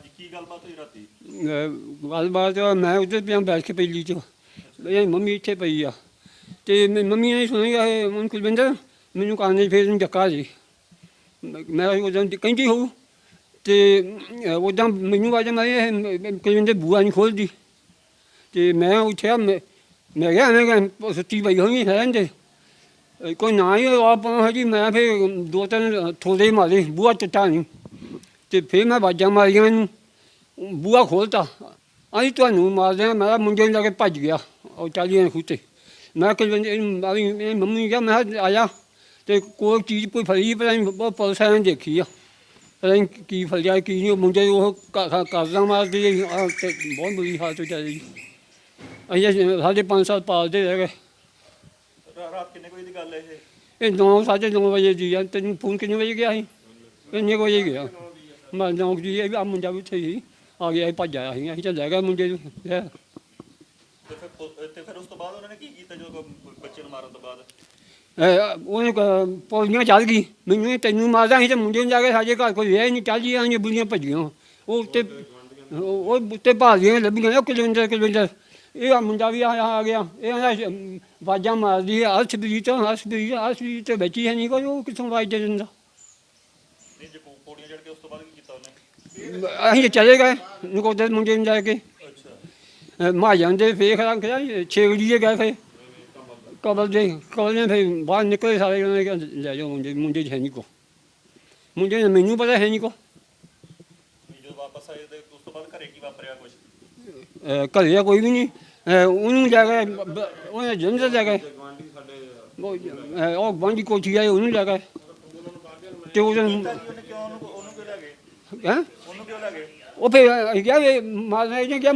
ਹਾਂਜੀ, ਕੀ ਗੱਲਬਾਤ ਹੋਈ ਰਾਤੀ? ਗੱਲਬਾਤ ਮੈਂ ਉੱਧਰ ਪਿਆ ਬੈਠ ਕੇ ਪਈ ਚ। ਮੇਰੀ ਮੰਮੀ ਇੱਥੇ ਪਈ ਆ। ਤੇ ਮੇਰੀ ਮੰਮੀ ਨੇ ਸੁਣਿਆ ਇਹ ਮਨ ਕੁਲਵਿੰਦਰ, ਮੈਨੂੰ ਕਾਨੇ ਫੇਰ ਨੂੰ ਧੱਕਾ ਜੀ ਮੈਂ ਮੈਂ ਉਦੋਂ ਕਹਿੰਦੀ ਹੋਊ, ਤੇ ਉਦੋਂ ਮੈਨੂੰ ਆਜਾ ਮੈਂ ਇਹ ਕੁਲਵਿੰਦਰ ਬੂਆ ਨਹੀਂ ਖੋਲਦੀ। ਤੇ ਮੈਂ ਉੱਠਿਆ, ਮੈਂ ਮੈਂ ਕਿਹਾ ਮੈਂ ਕਿਹਾ ਸੁੱਤੀ ਪਈ ਹੋਈ ਹੈ ਇਹਦੇ। ਕੋਈ ਨਾ ਹੀ ਆਪ ਹਜੀ ਮੈਂ ਫਿਰ ਦੋ ਤਿੰਨ ਥੋੜੇ ਮਾਰੇ ਬੂਆ ਟੁੱਟਾ ਨਹੀਂ। ਤੇ ਫਿਰ ਮੈਂ ਬਾਜਾਂ ਮਾਰੀਆਂ ਇਹਨੂੰ। ਬੂਆ ਖੋਲਤਾ। ਅਸੀਂ ਤੁਹਾਨੂੰ ਮਾਰਦੇ ਆ ਮੈਂ ਮੁੰਡੇ ਨੂੰ ਲੈ ਕੇ ਭੱਜ ਗਿਆ ਉਹ ਚਾਲੀਆਂ ਖੂਤੇ। ਮੈਂ ਕਿ ਮੇਰੀ ਮੰਮੀ ਨੂੰ ਕਿਹਾ ਮੈਂ ਆਇਆ ਤੇ ਕੋਈ ਚੀਜ਼ ਕੋਈ ਫੜੀ ਨਹੀਂ ਬਹੁਤ ਪੁਲਿਸ ਨੇ ਦੇਖੀ ਆ। ਪਤਾ ਨਹੀਂ ਕੀ ਫੜਿਆ ਕੀ ਨਹੀਂ ਉਹ ਮੁੰਡੇ ਉਹ ਕਰਦਾ ਮਾਰਦੇ ਬਹੁਤ ਬੁਰੀ ਹਾਲਤ ਚ ਜੀ। ਅਸੀਂ ਸਾਡੇ ਪੰਜ ਸਾਲ ਪਾਲਦੇ ਰਹਿ ਗਏ। ਰਾਤ ਕਿੰਨੇ ਵਜੇ ਦੀ ਗੱਲ ਹੈ ਇਹ? ਇਹ ਨੌ ਸਾਢੇ ਨੌ ਵਜੇ ਦੀ ਆ। ਤੈਨੂੰ ਫੋਨ ਕਿੰਨੇ ਵਜੇ ਗਿਆ ਸੀ? ਕਿੰਨੇ ਕੁ ਵਜੇ ਗਿਆ? ਮੈਂ ਨੌ ਜੀ ਇਹ ਆ ਮੁੰਡਾ ਵੀ ਉੱਥੇ ਸੀ ਆ ਗਿਆ ਇਹ ਭੱਜ ਆਇਆ ਸੀ। ਅਸੀਂ ਤਾਂ ਲੈ ਗਏ ਮੁੰਡੇ ਨੂੰ। ਲੈ। ਤੇ ਫਿਰ ਪੁ- ਤੇ ਫਿਰ ਉਸ ਤੋਂ ਬਾਅਦ ਉਹਨਾਂ ਨੇ ਕੀ ਕੀਤਾ ਜਦੋਂ ਬ- ਬੱਚੇ ਨੂੰ ਮਾਰਨ ਤੋਂ ਬਾਅਦ? ਇਹ ਉਹਨੇ ਕ- ਪੌੜੀਆਂ ਚੱਲ ਗਈ। ਮੈਨੂੰ ਇਹ ਤੈਨੂੰ ਮਾਰਦਾ ਸੀ ਤੇ ਮੁੰਡੇ ਨੂੰ ਜਾ ਕੇ ਸਾਡੇ ਘਰ ਕੋਈ ਰਿਹਾ ਹੀ ਨਹੀਂ। ਚੱਲ ਜੀ ਆਂਗੇ ਬੁੜੀਆਂ ਭੱਜੀਆਂ। ਉਹ ਉੱਤੇ ਉਹ ਉਹ ਉੱਤੇ ਲੱਭੀਆਂ। ਉਹ ਕਿਲੋਮੀਟਰ ਕਿਲੋਮੀਟਰ ਇਹ ਆ ਮੁੰਡਾ ਵੀ ਆ ਆ ਗਿਆ। ਇਹ ਆਂਦਾ ਵਾਜਾਂ ਮਾਰਦੀ ਹੈ ਅਰਸ਼ਪ੍ਰੀਤ ਅਰਸ਼ਪ੍ਰੀਤ ਅਰਸ਼ਪ੍ਰੀਤ ਤੇ ਬੱਚੀ ਹੈ ਨਹੀਂ ਕੋਈ। ਉਹ ਕਿਥੋਂ ਵਾਜ ਦੇ ਦਿੰਦਾ? ਪੌੜੀਆਂ ਚੜ ਕੇ ਉਸ ਤੋਂ ਬਾਅਦ ਕੀ ਕੀਤਾ ਉਹਨੇ? ਅਸੀਂ ਚਲੇ ਗਏ ਨਕੋਦਰ ਮੁੰਡੇ ਨੂੰ ਜਾ ਕੇ। ਅੱਛਾ। ਮਾਜਾਂ ਦੇ ਫੇਖ ਖਿਆ ਛੇਗੜੀ ਦੇ ਗਏ ਫੇ ਕਬਲ ਦੇ ਕਬਲ ਨੇ ਫੇ ਬਾਹਰ ਨਿਕਲੇ ਸਾਰੇ ਉਹਨਾਂ ਨੇ ਕਿਹਾ ਲੈ ਜਾਓ ਮੁੰਡੇ ਮੁੰਡੇ ਹੈ ਨਹੀਂ ਕੋ। ਮੁੰਡੇ ਨੇ ਮੈਨੂੰ ਪਤਾ ਹੈ ਨਹੀਂ ਕੋ। ਜਦੋਂ ਵਾਪਸ ਆਏ ਤੇ ਉਸ ਤੋਂ ਬਾਅਦ ਘਰੇ ਕੀ ਵਾਪਰਿਆ ਕੁਝ ਘਰੇ ਕੋਈ ਵੀ ਨਹੀਂ। ਉਹਨੂੰ ਜਾ ਕੇ ਉਹਨੇ ਜੰਦਰ ਜਾ ਕੇ ਉਹ ਬੰਦੀ ਕੋਠੀ ਆਏ ਉਹਨੂੰ ਜਾ ਕੇ ਤੇ ਉਹਨੂੰ ਹੈ? ਉਹ ਫੇ ਕਿਹਾ ਕਿਹਾ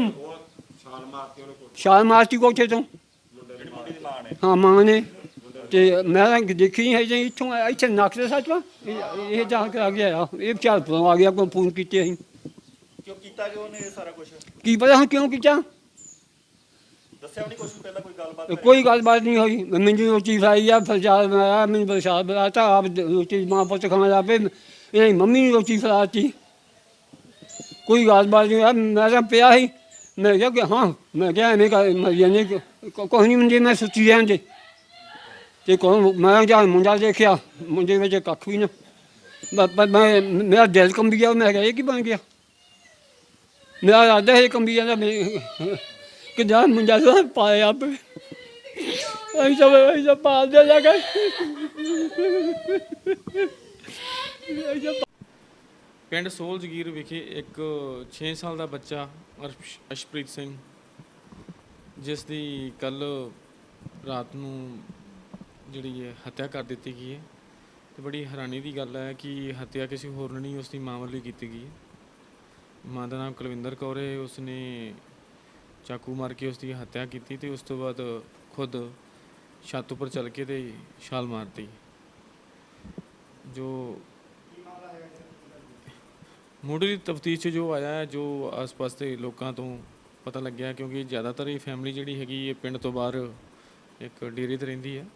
ਛਾਲ ਮਾਰਤੀ ਕੋਠੇ ਤੋਂ। ਦੀ ਮਾਂ ਨੇ ਹਾਂ ਮਾਂ ਨੇ। ਤੇ ਮੈਂ ਤਾਂ ਦੇਖੀ ਨਹੀਂ ਹੈ ਜੇ ਇੱਥੋਂ ਇੱਥੇ ਨੱਕ ਦੇ ਸੱਚ ਵਾ? ਇਹ ਇਹ ਜਾ ਕੇ ਆ ਗਿਆ ਆ। ਇਹ ਚਾਲ ਤੋਂ ਆ ਗਿਆ ਕੋਈ ਫੋਨ ਕੀਤੇ ਅਸੀਂ। ਕਿਉਂ ਕੀਤਾ ਕਿ ਉਹਨੇ ਇਹ ਸਾਰਾ ਕੁਝ ਕੀ ਪਤਾ ਹੁਣ ਕਿਉਂ ਕੀਤਾ? ਦੱਸਿਆ ਨਹੀਂ ਕੁਝ ਪਹਿਲਾਂ ਕੋਈ ਗੱਲਬਾਤ ਕਰੀ? ਕੋਈ ਗੱਲਬਾਤ ਨਹੀਂ ਹੋਈ। ਮੈਨੂੰ ਰੋਟੀ ਖਾਈ ਆ ਫਰਜਾਦ ਬਣਾਇਆ ਮੈਨੂੰ ਪ੍ਰਸ਼ਾਦ ਬਣਾਤਾ ਆਪ ਰੋਟੀ ਮਾਂ ਪੁੱਤ ਖਾਣ ਲੱਗ ਪਏ। ਇਹ ਮੰਮੀ ਨੂੰ ਰੋਟੀ ਖਿਲਾਤੀ ਕੋਈ ਗੱਲਬਾਤ ਨਹੀਂ। ਹੋਇਆ ਮੈਂ ਤਾਂ ਪਿਆ ਸੀ। ਮੈਂ ਕਿਹਾ ਕਿ ਹਾਂ, ਮੈਂ ਕਿਹਾ ਐਵੇਂ ਕਰ ਮਰੀਆਂ ਨੇ ਕੋਈ ਨਹੀਂ ਮੁੰਡੇ ਮੈਂ ਸੁੱਤੀ ਜਾਂਦੇ ਤੇ ਕੋਈ ਮੈਂ ਜਾਂ ਮੁੰਡਾ ਦੇਖਿਆ, ਮੁੰਡੇ ਵਿੱਚ ਕੱਖ ਵੀ ਨਾ। ਮੈਂ ਮੇਰਾ ਦਿਲ ਕੰਬੀ ਗਿਆ ਮੈਂ ਕਿਹਾ ਇਹ ਕੀ ਬਣ ਗਿਆ? ਮੇਰਾ ਰਾਦਾ ਇਹ ਕੰਬੀ ਜਾਂਦਾ ਕਿ ਜਾ ਮੁੰਡਾ ਦਾ ਪਾਇਆ ਆਪੇ ਅਸੀਂ ਸਭ ਅਸੀਂ ਸਭ ਪਾਲਦੇ ਪਿੰਡ ਸੋਲ ਜਗੀਰ ਵਿਖੇ ਇੱਕ 6 ਸਾਲ ਦਾ ਬੱਚਾ ਅਰਸ਼- ਅਸ਼ਪ੍ਰੀਤ ਸਿੰਘ, ਜਿਸ ਦੀ ਕੱਲ ਰਾਤ ਨੂੰ ਜਿਹੜੀ ਹੈ ਹੱਤਿਆ ਕਰ ਦਿੱਤੀ ਗਈ ਹੈ ਤੇ ਬੜੀ ਹੈਰਾਨੀ ਦੀ ਗੱਲ ਹੈ ਕਿ ਹੱਤਿਆ ਕਿਸੇ ਹੋਰ ਨੇ ਨਹੀਂ, ਉਸ ਦੀ ਮਾਂ ਵੱਲੋਂ ਕੀਤੀ ਗਈ ਹੈ। ਮਾਂ ਦਾ ਨਾਮ ਕੁਲਵਿੰਦਰ ਕੌਰ ਹੈ, ਉਸ ਨੇ ਚਾਕੂ ਮਾਰ ਕੇ ਉਸ ਦੀ ਹੱਤਿਆ ਕੀਤੀ ਤੇ ਉਸ ਤੋਂ ਬਾਅਦ ਖੁਦ ਛੱਤ ਉੱਪਰ ਚੱਲ ਕੇ ਤੇ ਛਾਲ ਮਾਰਤੀ। ਜੋ ਮੁੱਢਲੀ ਤਫਤੀਸ਼ 'ਚ ਜੋ ਆਇਆ ਹੈ, ਜੋ ਆਸ-ਪਾਸ ਦੇ ਲੋਕਾਂ ਤੋਂ ਪਤਾ ਲੱਗਿਆ ਕਿਉਂਕਿ ਜ਼ਿਆਦਾਤਰ ਇਹ ਫੈਮਿਲੀ ਜਿਹੜੀ ਹੈਗੀ ਇਹ ਪਿੰਡ ਤੋਂ ਬਾਹਰ ਇੱਕ ਡੇਰੇ ਤੇ ਰਹਿੰਦੀ ਹੈ।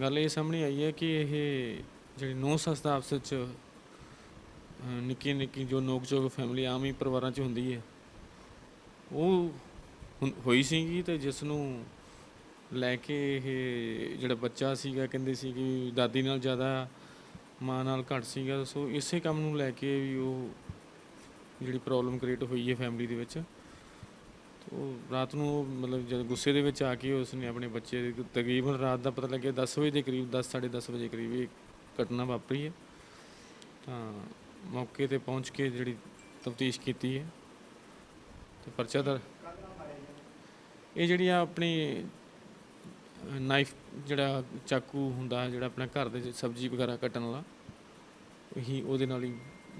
ਗੱਲ ਇਹ ਸਾਹਮਣੇ ਆਈ ਹੈ ਕਿ ਇਹ ਜਿਹੜੀ ਨੌ ਸੱਸ ਦਾ ਆਪਸ ਵਿੱਚ ਅਹ, ਨਿੱਕੀ ਨਿੱਕੀ ਜੋ ਨੋਕ-ਝੋਕ ਫੈਮਿਲੀ ਆਮ ਹੀ ਪਰਿਵਾਰਾਂ 'ਚ ਹੁੰਦੀ ਹੈ। ਉਹ ਹੁੰ- ਹੋਈ ਸੀਗੀ ਤੇ ਜਿਸ ਨੂੰ ਲੈ ਕੇ ਇਹ ਜਿਹੜਾ ਬੱਚਾ ਸੀਗਾ ਕਹਿੰਦੇ ਸੀ ਕਿ ਦਾਦੀ ਨਾਲ ਜ਼ਿਆਦਾ ਮਾਂ ਨਾਲ ਘੱਟ ਸੀਗਾ, ਸੋ ਇਸੇ ਕੰਮ ਨੂੰ ਲੈ ਕੇ ਵੀ ਉਹ ਜਿਹੜੀ ਪ੍ਰੋਬਲਮ ਕ੍ਰੀਏਟ ਹੋਈ ਹੈ ਫੈਮਿਲੀ ਦੇ ਵਿੱਚ, ਤੇ ਉਹ ਰਾਤ ਨੂੰ ਉਹ ਮਤਲਬ ਜਦ ਗੁੱਸੇ ਦੇ ਵਿੱਚ ਆ ਕੇ ਉਸਨੇ ਆਪਣੇ ਬੱਚੇ ਦੇ ਤਕਰੀਬਨ ਰਾਤ ਦਾ ਪਤਾ ਲੱਗਿਆ 10 ਵਜੇ ਦੇ ਕਰੀਬ 10 10:30 ਵਜੇ ਕਰੀਬ ਇਹ ਘਟਨਾ ਵਾਪਰੀ ਹੈ। ਤਾਂ ਮੌਕੇ ਤੇ ਪਹੁੰਚ ਕੇ ਜਿਹੜੀ ਤਫਤੀਸ਼ ਕੀਤੀ ਹੈ। ਤੇ ਪਰਚਾ ਦਰ ਇਹ ਜਿਹੜੀ ਆ ਆਪਣੀ ਨਾਈਫ ਜਿਹੜਾ ਚਾਕੂ ਹੁੰਦਾ, ਜਿਹੜਾ ਆਪਣਾ ਘਰ ਦੇ ਸਬਜ਼ੀ ਵਗੈਰਾ ਕੱਟਣ ਵਾਲਾ, ਇਹੀ ਉਹਦੇ ਨਾਲ ਹੀ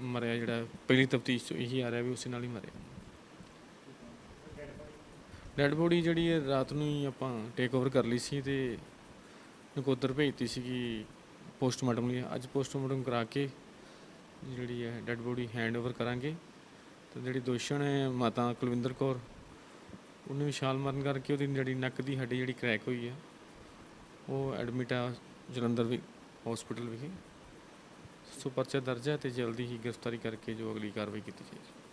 ਮਰਿਆ ਜਿਹੜਾ ਪਹਿਲੀ ਤਫਤੀਸ਼ ਚ ਇਹੀ ਆ ਰਿਹਾ ਵੀ ਉਸੇ ਨਾਲ ਹੀ ਮਰਿਆ। ਡੈਡ ਬੋਡੀ ਜਿਹੜੀ ਹੈ ਰਾਤ ਨੂੰ ਹੀ ਆਪਾਂ ਟੇਕ ਓਵਰ ਕਰ ਲਈ ਸੀ ਤੇ ਨਕੋਦਰ ਭੇਜਤੀ ਸੀਗੀ ਪੋਸਟਮਾਰਟਮ ਲਈ। ਅੱਜ ਪੋਸਟਮਾਰਟਮ ਕਰਾ ਕੇ ਜਿਹੜੀ ਹੈ ਡੈਡ ਬੋਡੀ ਹੈਂਡ ਓਵਰ ਕਰਾਂਗੇ। ਤੇ ਜਿਹੜੀ ਦੋਸ਼ਣ ਹੈ ਮਾਤਾ ਕੁਲਵਿੰਦਰ ਕੌਰ ਉਹਨੇ ਵੀ ਛਾਲ ਮਾਰਨ ਕਰਕੇ ਉਹਦੀ ਜਿਹੜੀ ਨੱਕ ਦੀ ਹੱਡੀ ਜਿਹੜੀ ਕ੍ਰੈਕ ਹੋਈ ਆ, ਉਹ ਐਡਮਿਟ ਆ ਜਲੰਧਰ ਵੀ ਹਸਪੀਟਲ ਵਿਖੇ। ਸੋ ਪਰਚਾ ਦਰਜ ਹੈ ਤੇ ਜਲਦੀ ਹੀ ਗ੍ਰਿਫਤਾਰੀ ਕਰਕੇ ਜੋ ਅਗਲੀ ਕਾਰਵਾਈ ਕੀਤੀ ਜਾਏਗੀ।